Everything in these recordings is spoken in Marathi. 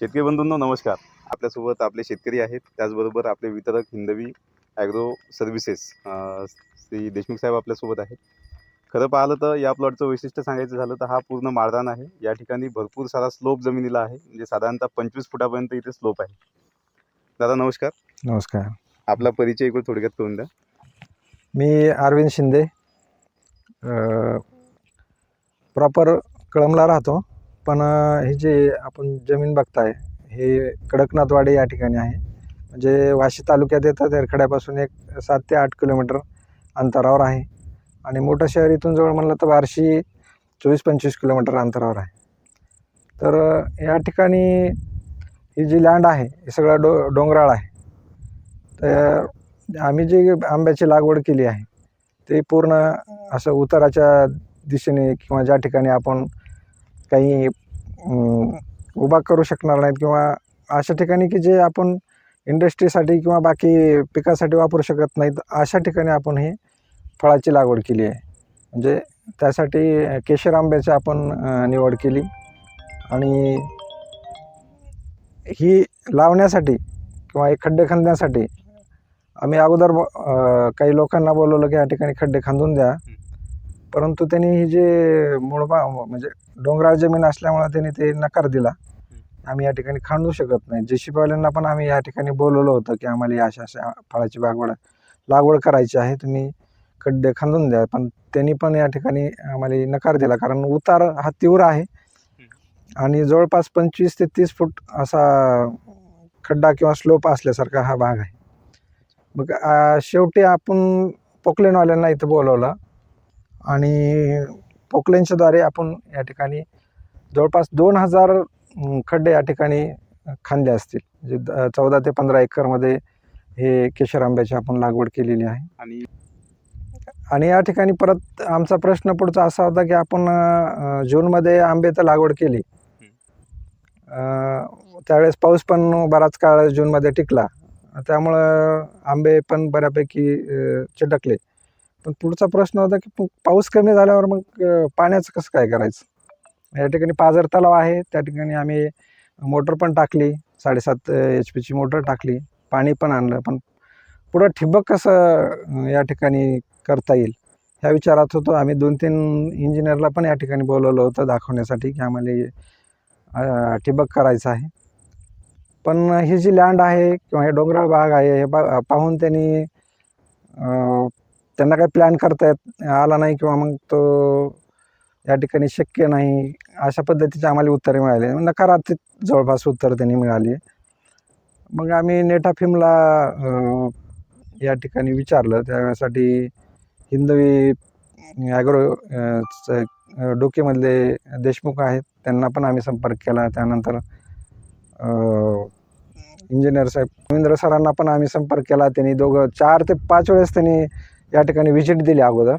शेतकरी बंधूंनो नमस्कार. आपल्यासोबत आपले शेतकरी आहेत. त्याचबरोबर आपले वितरक हिंदवी ॲग्रो सर्व्हिसेस श्री देशमुख साहेब आपल्यासोबत आहेत. खरं पाहिलं तर या प्लॉटचं वैशिष्ट्य सांगायचं झालं तर हा पूर्ण माळरान आहे. या ठिकाणी भरपूर सारा स्लोप जमिनीला आहे. म्हणजे साधारणतः पंचवीस फुटापर्यंत इथे स्लोप आहे. दादा नमस्कार. नमस्कार. आपला परिचय इकडे थोडक्यात करून द्या. मी अरविंद शिंदे प्रॉपर कळमला राहतो. पण हे जे आपण जमीन बघताय हे कडकनाथवाडी या ठिकाणी आहे. म्हणजे वाशी तालुक्यात येतात एरखड्यापासून एक सात ते आठ किलोमीटर अंतरावर आहे. आणि मोठं शहर इथून जवळ म्हणलं तर बारशी चोवीस पंचवीस किलोमीटर अंतरावर आहे. तर या ठिकाणी ही जी लँड आहे हे सगळं डो डोंगराळ आहे. तर आम्ही जी आंब्याची लागवड केली आहे ते पूर्ण असं उताराच्या दिशेने किंवा ज्या ठिकाणी आपण काही उभा करू शकणार नाहीत किंवा अशा ठिकाणी की जे आपण इंडस्ट्रीसाठी किंवा बाकी पिकासाठी वापरू शकत नाहीत अशा ठिकाणी आपण हे फळाची लागवड केली आहे. म्हणजे त्यासाठी केशर आंब्याची आपण निवड केली. आणि ही लावण्यासाठी किंवा हे खड्डे खणण्यासाठी आम्ही अगोदर ब- काही लोकांना बोलवलं की या ठिकाणी खड्डे खांदून द्या. परंतु त्यांनी ही जे मुळबा म्हणजे डोंगराळ जमीन असल्यामुळे त्यांनी ते नकार दिला. आम्ही या ठिकाणी खांदू शकत नाही. जेशीपावाल्यांना पण आम्ही या ठिकाणी बोलवलं होतं की आम्हाला या अशा अशा फळाची बागवड लागवड करायची आहे. तुम्ही खड्डे खांदून द्या. पण त्यांनी पण या ठिकाणी आम्हाला नकार दिला. कारण उतार हा तीव्र आहे. आणि जवळपास पंचवीस ते तीस फूट असा खड्डा किंवा स्लोप असल्यासारखा हा भाग आहे. मग शेवटी आपण पोकलेनवाल्यांना इथं बोलवलं. आणि पोकलेनच्याद्वारे आपण या ठिकाणी जवळपास दोन हजार खड्डे या ठिकाणी खांदले असतील. द- चौदा ते पंधरा एकरमध्ये हे केशर आंब्याची आपण लागवड केलेली आहे. आणि आणि या ठिकाणी परत आमचा प्रश्न पुढचा असा होता की आपण जूनमध्ये आंबे तर लागवड केली. त्यावेळेस पाऊस पण बराच काळ जूनमध्ये टिकला. त्यामुळं आंबे पण बऱ्यापैकी चिटकले. पण पुढचा प्रश्न होता की पाऊस कमी झाल्यावर मग पाण्याचं कसं काय करायचं? या ठिकाणी पाझर तलाव आहे त्या ठिकाणी आम्ही मोटर पण टाकली साडेसात एच पीची मोटर टाकली पाणी पण आणलं. पण पुढं ठिबक कसं या ठिकाणी करता येईल? ह्या विचारात होतो. आम्ही दोन तीन इंजिनियरला पण या ठिकाणी बोलवलं होतं दाखवण्यासाठी की आम्हाला ठिबक करायचं आहे. पण ही जी लँड आहे किंवा हे डोंगराळ भाग आहे हे बा पाहून त्यांनी त्यांना काही प्लॅन करता येत आला नाही किंवा मग तो या ठिकाणी शक्य नाही अशा पद्धतीचे आम्हाला उत्तरे मिळाली. म्हणजे नकारात्मक जवळपास उत्तर त्यांनी मिळाली. मग आम्ही नेटाफिमला फिमला या ठिकाणी विचारलं. त्यासाठी हिंदवी ॲग्रो डोकेमधले देशमुख आहेत. त्यांना पण आम्ही संपर्क केला. त्यानंतर इंजिनियर साहेब रवींद्र सरांना पण आम्ही संपर्क केला. त्यांनी दोघं चार ते पाच वेळेस त्यांनी या ठिकाणी व्हिजिट दिली अगोदर.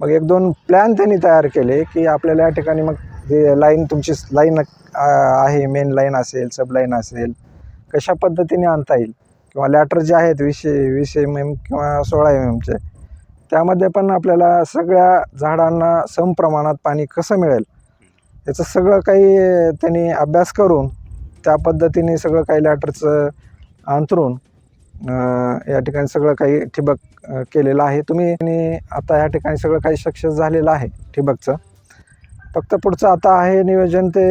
मग एक दोन प्लॅन त्यांनी तयार केले की आपल्याला या ठिकाणी मग जे लाईन तुमची लाईन आहे मेन लाईन असेल सब लाईन असेल कशा पद्धतीने आणता येईल? किंवा लॅटर जे आहेत वीस वीस एम एम किंवा सोळा एम एमचे त्यामध्ये पण आपल्याला सगळ्या झाडांना सम प्रमाणात पाणी कसं मिळेल? याचं सगळं काही त्यांनी अभ्यास करून त्या पद्धतीने सगळं काही लॅटरचं अंतरून या ठिकाणी सगळं काही ठिबक केलेलं आहे तुम्ही आणि आता या ठिकाणी सगळं काही सक्सेस झालेलं आहे ठिबकचं फक्त पुढचं आता आहे नियोजन ते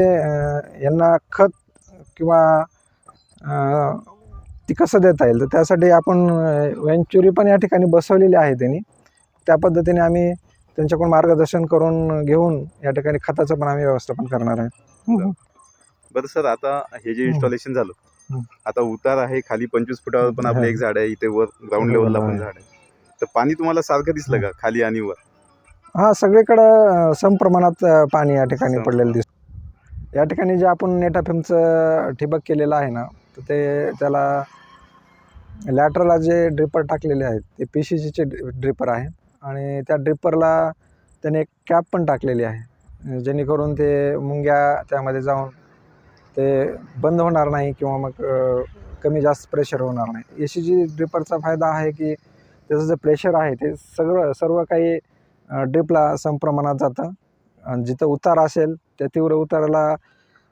यांना खत किंवा ती कसं देता येईल तर त्यासाठी आपण वेंचुरी पण या ठिकाणी बसवलेली आहे त्यांनी त्या पद्धतीने आम्ही त्यांच्याकडून मार्गदर्शन करून घेऊन या ठिकाणी खताचं पण आम्ही व्यवस्थापन करणार आहे बरं सर आता हे जे. इन्स्टॉलेशन झालं. आता उतार आहे खाली पंचवीस फुटावर पण आपलं. एक झाड आहे इथे वर ग्राउंड लेवलला पण आहे. झाड आहे. तर पाणी तुम्हाला सारखं दिसलं का खाली आणि वर? हां सगळीकडं अं, समप्रमाणात अं, पाणी या ठिकाणी सम- पडलेलं दिसतं. या ठिकाणी जे आपण नेटाफिमचं ठिबक केलेलं आहे ना तर ते त्याला लॅटरला जे ड्रिपर टाकलेले आहेत ते पी सी जीचे ड्रिपर आहेत आणि त्या ड्रिपरला त्याने एक कॅप पण टाकलेली आहे. जेणेकरून ते मुंग्या त्यामध्ये जाऊन ते बंद होणार नाही किंवा मग कमी जास्त प्रेशर होणार नाही. ए सी जी ड्रिपरचा फायदा आहे की त्याचं जे प्रेशर आहे ते सगळं सर्व काही ड्रिपला समप्रमाणात जातं. आणि जिथं उतार असेल त्या तीव्र उताराला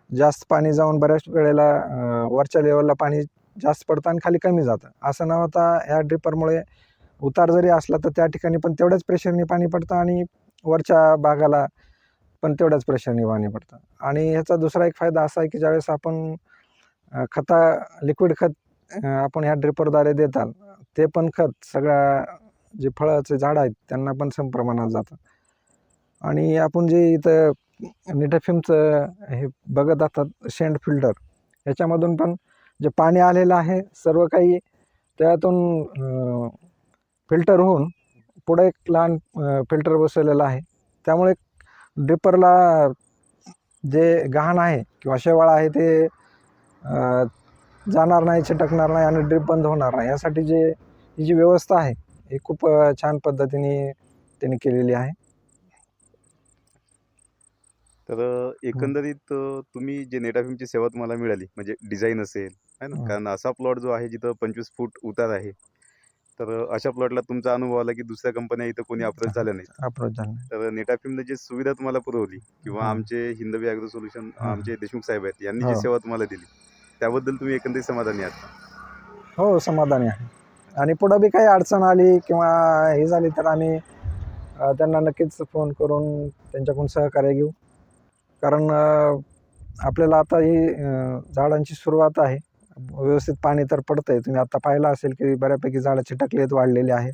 जास्त पाणी जाऊन बऱ्याच वेळेला वरच्या लेवलला पाणी जास्त पडतं आणि खाली कमी जातं. असं न होता ह्या ड्रिपरमुळे उतार जरी असला तर त्या ठिकाणी पण तेवढ्याच प्रेशरने पाणी पडतं आणि वरच्या भागाला पण तेवढ्याच प्रेशरने पाणी पडतं आणि ह्याचा दुसरा एक फायदा असा आहे की ज्यावेळेस आपण खता लिक्विड खत आपण ह्या ड्रिपरद्वारे देताल ते पण खत सगळ्या जे फळाचे झाडं आहेत त्यांना पण सम प्रमाणात जातं. आणि आपण जे इथं निटाफिमचं हे बघत असतात शेंड फिल्टर ह्याच्यामधून पण जे पाणी आलेलं आहे सर्व काही त्यातून फिल्टर होऊन पुढे एक लहान फिल्टर बसवलेलं आहे. त्यामुळे ड्रिपरला जे गहाण आहे किंवा शेवाळ आहे ते जाणार नाही चिटकणार नाही आणि ड्रिप बंद होणार नाही. यासाठी जे ही जी व्यवस्था आहे ही खूप छान पद्धतीने त्यांनी केलेली आहे. तर एकंदरीत तुम्ही जे नेटाफिमची सेवा तुम्हाला मिळाली म्हणजे डिझाईन असेल है ना. कारण असा प्लॉट जो आहे जिथं पंचवीस फूट उतार आहे तर अशा प्लॉटला तुमचा अनुभव आला की दुसऱ्या कंपन्या इथं कोणी अप्रोच झाल्या नाहीत अप्रोच झाला नाही. तर नेटाफिमने जी सुविधा तुम्हाला पुरवली किंवा हं. आमचे हिंदवी ॲग्रो सोल्युशन हं. आमचे देशमुख साहेब आहेत यांनी हो. जी सेवा तुम्हाला दिली त्याबद्दल तुम्ही एकंदरीत समाधानी आहात हो समाधानी आहे आणि पुढं बी काही अडचण आली किंवा हे झाली तर आम्ही अ, त्यांना नक्कीच फोन करून त्यांच्याकडून सहकार्य घेऊ कारण अ, आपल्याला आता ही अ, झाडांची सुरुवात आहे व्यवस्थित पाणी तर पडतं आहे तुम्ही आता पाहिलं असेल की बऱ्यापैकी झाडं चिटकली आहेत वाढलेली आहेत.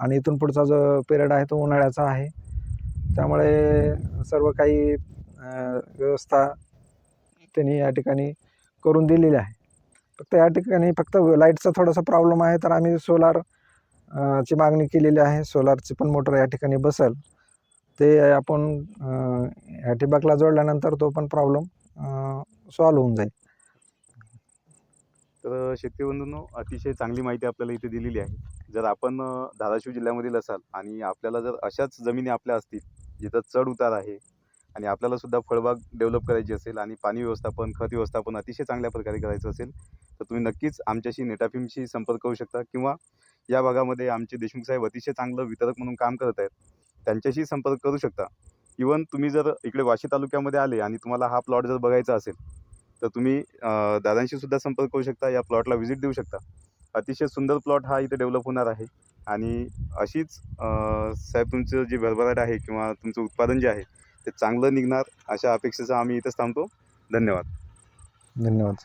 आणि इथून पुढचा जो पिरियड आहे तो उन्हाळ्याचा आहे. त्यामुळे सर्व काही व्यवस्था त्यांनी या ठिकाणी करून दिलेली आहे. फक्त या ठिकाणी फक्त लाईटचा थोडासा प्रॉब्लेम आहे. तर आम्ही सोलार ची मागणी केलेली आहे. सोलारची पण मोटर या ठिकाणी बसेल. ते आपण ह्या या ठिबकला जोडल्यानंतर तो पण प्रॉब्लेम सॉल्व्ह होऊन जाईल. तर शेतकरी अतिशय चांगली माहिती आपल्याला इथे दिलेली आहे. जर आपण धाराशिव जिल्ह्यामधील असाल आणि आपल्याला जर अशाच जमिनी आपल्या असतील जिथं चढ उतार आहे आणि आपल्याला सुद्धा फळबाग डेव्हलप करायची असेल आणि पाणी व्यवस्थापन खत व्यवस्थापन अतिशय चांगल्या प्रकारे करायचं असेल तर तुम्ही नक्कीच आमच्याशी नेटाफिमशी संपर्क करू शकता किंवा या भागामध्ये आमचे देशमुख साहेब अतिशय चांगलं वितरक म्हणून काम करत आहेत त्यांच्याशी संपर्क करू शकता. इवन तुम्ही जर इकडे वाशी तालुक्यामध्ये आले आणि तुम्हाला हा प्लॉट जर बघायचा असेल तर तुम्ही दादांशी सुद्धा संपर्क करू शकता या प्लॉटला व्हिजिट देऊ शकता. अतिशय सुंदर प्लॉट हा इथे डेव्हलप होणार आहे. आणि अशीच साहेब तुमचं जे भरभराट आहे किंवा तुमचं उत्पादन जे आहे ते चांगलं निघणार अशा अपेक्षेचा आम्ही इथंच थांबतो. धन्यवाद. धन्यवाद.